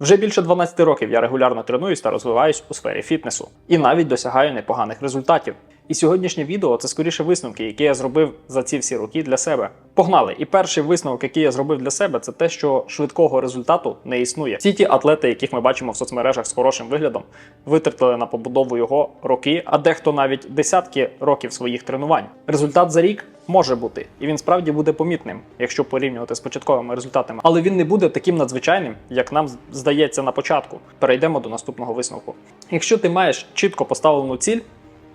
Вже більше 12 років я регулярно тренуюсь та розвиваюсь у сфері фітнесу і навіть досягаю непоганих результатів. І сьогоднішнє відео це скоріше висновки, які я зробив за ці всі роки для себе. Погнали! І перший висновок, який я зробив для себе, це те, що швидкого результату не існує. Всі ті атлети, яких ми бачимо в соцмережах з хорошим виглядом, витратили на побудову його роки, а дехто навіть десятки років своїх тренувань. Результат за рік може бути, і він справді буде помітним, якщо порівнювати з початковими результатами, але він не буде таким надзвичайним, як нам здається на початку. Перейдемо до наступного висновку. Якщо ти маєш чітко поставлену ціль,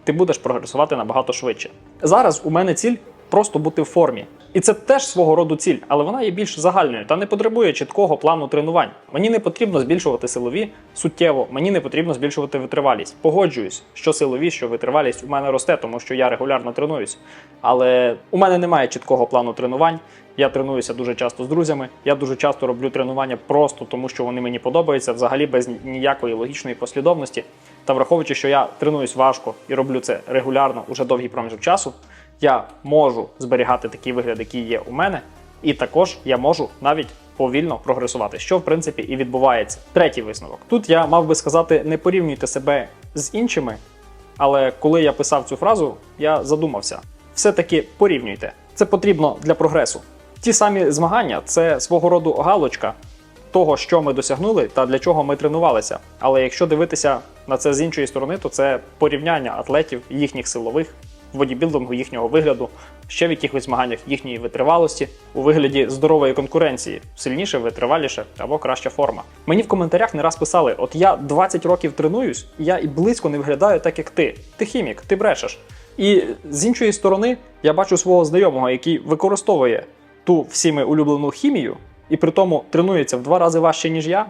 ти будеш прогресувати набагато швидше. Зараз у мене ціль просто бути в формі. І це теж свого роду ціль, але вона є більш загальною та не потребує чіткого плану тренувань. Мені не потрібно збільшувати силові суттєво, мені не потрібно збільшувати витривалість. Погоджуюсь, що силові, що витривалість у мене росте, тому що я регулярно тренуюсь. Але у мене немає чіткого плану тренувань. Я тренуюся дуже часто з друзями. Я дуже часто роблю тренування просто тому, що вони мені подобаються, взагалі без ніякої логічної послідовності. Та враховуючи, що я тренуюсь важко і роблю це регулярно уже довгий проміжок часу, я можу зберігати такий вигляд, який є у мене, і також я можу навіть повільно прогресувати, що в принципі і відбувається. Третій висновок. Тут я мав би сказати, не порівнюйте себе з іншими, але коли я писав цю фразу, я задумався. Все-таки порівнюйте. Це потрібно для прогресу. Ті самі змагання це свого роду галочка того, що ми досягнули та для чого ми тренувалися. Але якщо дивитися на це з іншої сторони, то це порівняння атлетів, їхніх силових, в бодібілдингу їхнього вигляду, ще в якихось змаганнях їхньої витривалості у вигляді здорової конкуренції, сильніше, витриваліше або краща форма. Мені в коментарях не раз писали: от я 20 років тренуюсь, я і близько не виглядаю так, як ти. Ти хімік, ти брешеш. І з іншої сторони, я бачу свого знайомого, який використовує ту всіми улюблену хімію, і при тому тренується в два рази важче, ніж я,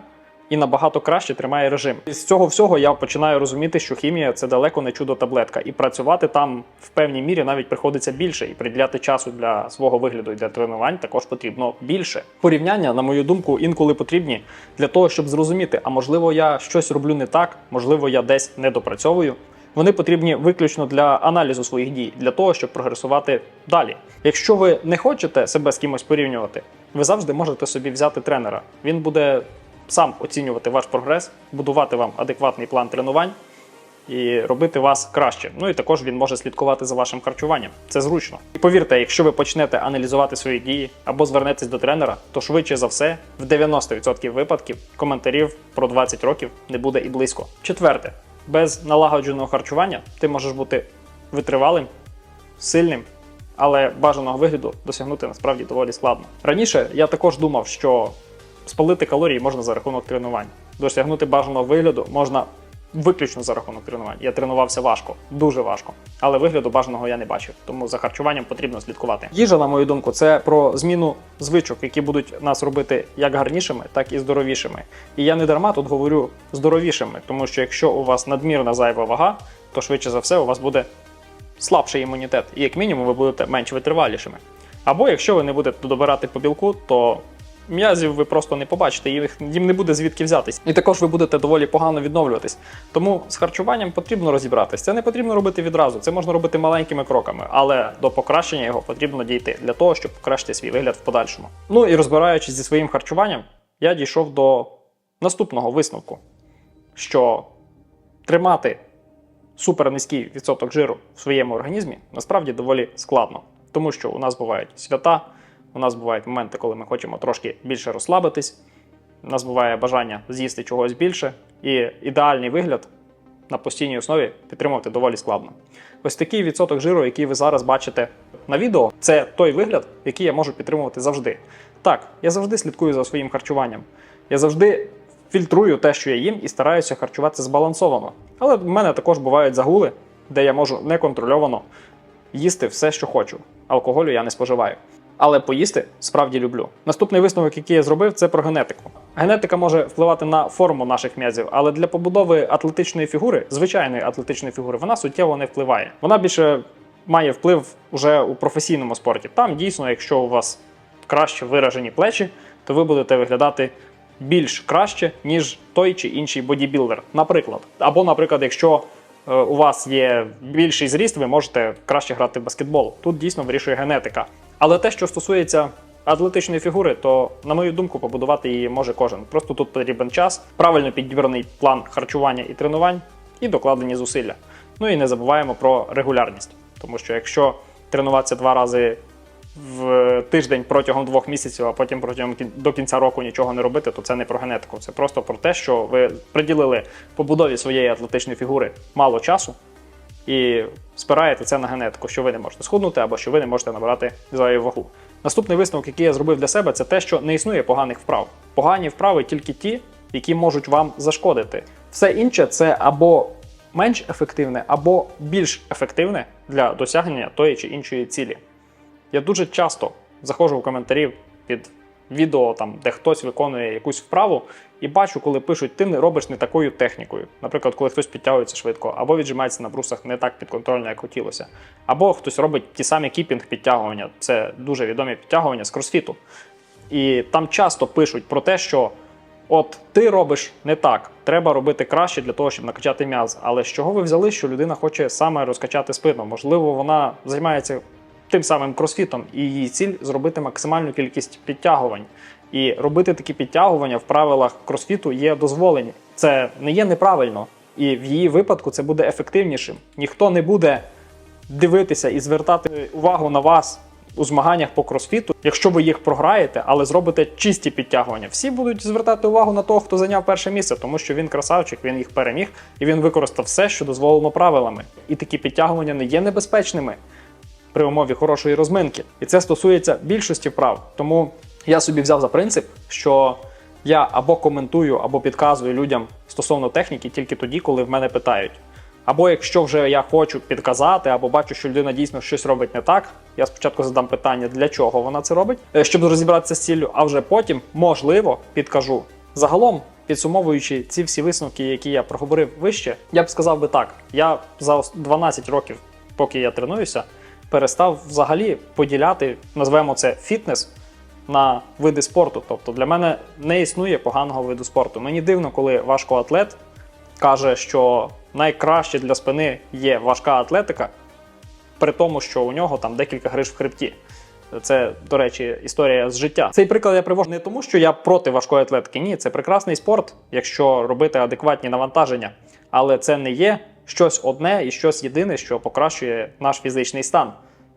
і набагато краще тримає режим. І з цього всього я починаю розуміти, що хімія це далеко не чудо таблетка, і працювати там в певній мірі навіть приходиться більше, і приділяти часу для свого вигляду і для тренувань також потрібно більше. Порівняння, на мою думку, інколи потрібні для того, щоб зрозуміти, а можливо, я щось роблю не так, можливо, я десь не допрацьовую. Вони потрібні виключно для аналізу своїх дій, для того, щоб прогресувати далі. Якщо ви не хочете себе з кимось порівнювати, ви завжди можете собі взяти тренера. Він буде сам оцінювати ваш прогрес, будувати вам адекватний план тренувань і робити вас краще. Ну і також він може слідкувати за вашим харчуванням. Це зручно. І повірте, якщо ви почнете аналізувати свої дії або звернетесь до тренера, то швидше за все, в 90% випадків коментарів про 20 років не буде і близько. Четверте, без налагодженого харчування ти можеш бути витривалим, сильним. Але бажаного вигляду досягнути насправді доволі складно. Раніше я також думав, що спалити калорії можна за рахунок тренувань. Досягнути бажаного вигляду можна виключно за рахунок тренувань. Я тренувався важко, дуже важко, але вигляду бажаного я не бачив. Тому за харчуванням потрібно слідкувати. Їжа, на мою думку, це про зміну звичок, які будуть нас робити як гарнішими, так і здоровішими. І я не дарма тут говорю здоровішими, тому що якщо у вас надмірна зайва вага, то швидше за все у вас буде слабший імунітет, і як мінімум ви будете менш витривалішими. Або якщо ви не будете добирати по білку, то м'язів ви просто не побачите, їх їм не буде звідки взятись. І також ви будете доволі погано відновлюватись. Тому з харчуванням потрібно розібратись. Це не потрібно робити відразу, це можна робити маленькими кроками, але до покращення його потрібно дійти для того, щоб покращити свій вигляд в подальшому. Ну і розбираючись зі своїм харчуванням, я дійшов до наступного висновку, що тримати супер низький відсоток жиру в своєму організмі насправді доволі складно, тому що у нас бувають свята, у нас бувають моменти, коли ми хочемо трошки більше розслабитись, у нас буває бажання з'їсти чогось більше, і ідеальний вигляд на постійній основі підтримувати доволі складно. Ось такий відсоток жиру, який ви зараз бачите на відео, це той вигляд, який я можу підтримувати завжди. Так, я завжди слідкую за своїм харчуванням. Я завжди фільтрую те, що я їм, і стараюся харчуватися збалансовано. Але в мене також бувають загули, де я можу неконтрольовано їсти все, що хочу. Алкоголю я не споживаю. Але поїсти справді люблю. Наступний висновок, який я зробив, це про генетику. Генетика може впливати на форму наших м'язів, але для побудови атлетичної фігури, звичайної атлетичної фігури, вона суттєво не впливає. Вона більше має вплив уже у професійному спорті. Там дійсно, якщо у вас краще виражені плечі, то ви будете виглядати більш краще, ніж той чи інший бодібілдер. Наприклад, або, наприклад, якщо е, у вас є більший зріст, ви можете краще грати в баскетбол. Тут дійсно вирішує генетика. Але те, що стосується атлетичної фігури, то, на мою думку, побудувати її може кожен. Просто тут потрібен час, правильно підібраний план харчування і тренувань і докладені зусилля. Ну і не забуваємо про регулярність, тому що якщо тренуватися два рази в тиждень протягом двох місяців, а потім протягом до кінця року нічого не робити, то це не про генетику. Це просто про те, що ви приділили побудові своєї атлетичної фігури мало часу і спираєте це на генетику, що ви не можете схуднути або що ви не можете набирати зайву вагу. Наступний висновок, який я зробив для себе, це те, що не існує поганих вправ. Погані вправи тільки ті, які можуть вам зашкодити. Все інше це або менш ефективне, або більш ефективне для досягнення тої чи іншої цілі. Я дуже часто заходжу в коментарі під відео, там, де хтось виконує якусь вправу, і бачу, коли пишуть, ти не робиш не такою технікою. Наприклад, коли хтось підтягується швидко, або віджимається на брусах не так підконтрольно, як хотілося. Або хтось робить ті самі кіпінг підтягування. Це дуже відомі підтягування з кросфіту. І там часто пишуть про те, що от ти робиш не так, треба робити краще для того, щоб накачати м'яз. Але з чого ви взяли, що людина хоче саме розкачати спину? Можливо, вона займається тим самим кросфітом, і її ціль зробити максимальну кількість підтягувань. І робити такі підтягування в правилах кросфіту є дозволені. Це не є неправильно, і в її випадку це буде ефективнішим. Ніхто не буде дивитися і звертати увагу на вас у змаганнях по кросфіту, якщо ви їх програєте, але зробите чисті підтягування. Всі будуть звертати увагу на того, хто зайняв перше місце, тому що він красавчик, він їх переміг і він використав все, що дозволено правилами. І такі підтягування не є небезпечними при умові хорошої розминки. І це стосується більшості вправ. Тому я собі взяв за принцип, що я або коментую, або підказую людям стосовно техніки тільки тоді, коли в мене питають. Або якщо вже я хочу підказати, або бачу, що людина дійсно щось робить не так, я спочатку задам питання, для чого вона це робить, е, щоб розібратися з ціллю, а вже потім, можливо, підкажу. Загалом, підсумовуючи ці всі висновки, які я проговорив вище, я б сказав би так: я за ос- 12 років, поки я тренуюся, перестав взагалі поділяти, назвемо це фітнес на види спорту. Тобто для мене не існує поганого виду спорту. Мені дивно, коли важкоатлет каже, що найкраще для спини є важка атлетика, при тому, що у нього там декілька гриж в хребті. Це, до речі, історія з життя. Цей приклад я привожу не тому, що я проти важкої атлетики. Ні, це прекрасний спорт, якщо робити адекватні навантаження. Але це не є щось одне і щось єдине, що покращує наш фізичний стан.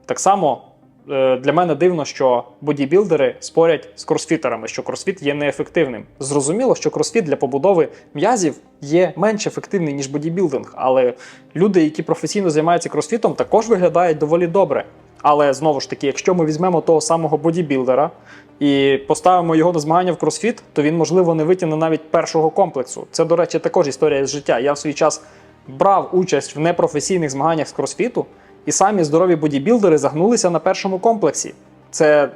Так само е, для мене дивно, що бодібілдери спорять з кросфітерами, що кросфіт є неефективним. Зрозуміло, що кросфіт для побудови м'язів є менш ефективний, ніж бодібілдинг, але люди, які професійно займаються кросфітом, також виглядають доволі добре. Але знову ж таки, якщо ми візьмемо того самого бодібілдера і поставимо його на змагання в кросфіт, то він, можливо, не витягне навіть першого комплексу. Це, до речі, також історія з життя. Я в свій час брав участь в непрофесійних змаганнях з кросфіту, і самі здорові бодібілдери загнулися на першому комплексі. Це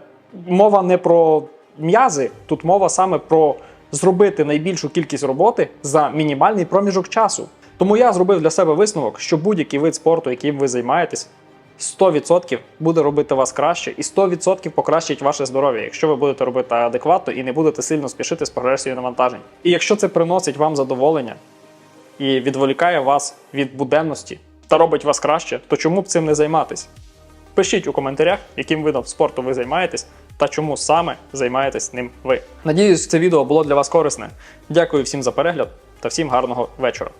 мова не про м'язи, тут мова саме про зробити найбільшу кількість роботи за мінімальний проміжок часу. Тому я зробив для себе висновок, що будь-який вид спорту, яким ви займаєтесь, 100% буде робити вас краще і 100% покращить ваше здоров'я, якщо ви будете робити адекватно і не будете сильно спішити з прогресією навантажень. І якщо це приносить вам задоволення і відволікає вас від буденності та робить вас краще, то чому б цим не займатися? Пишіть у коментарях, яким видом спорту ви займаєтесь та чому саме займаєтесь ним ви. Надіюсь, це відео було для вас корисне. Дякую всім за перегляд та всім гарного вечора.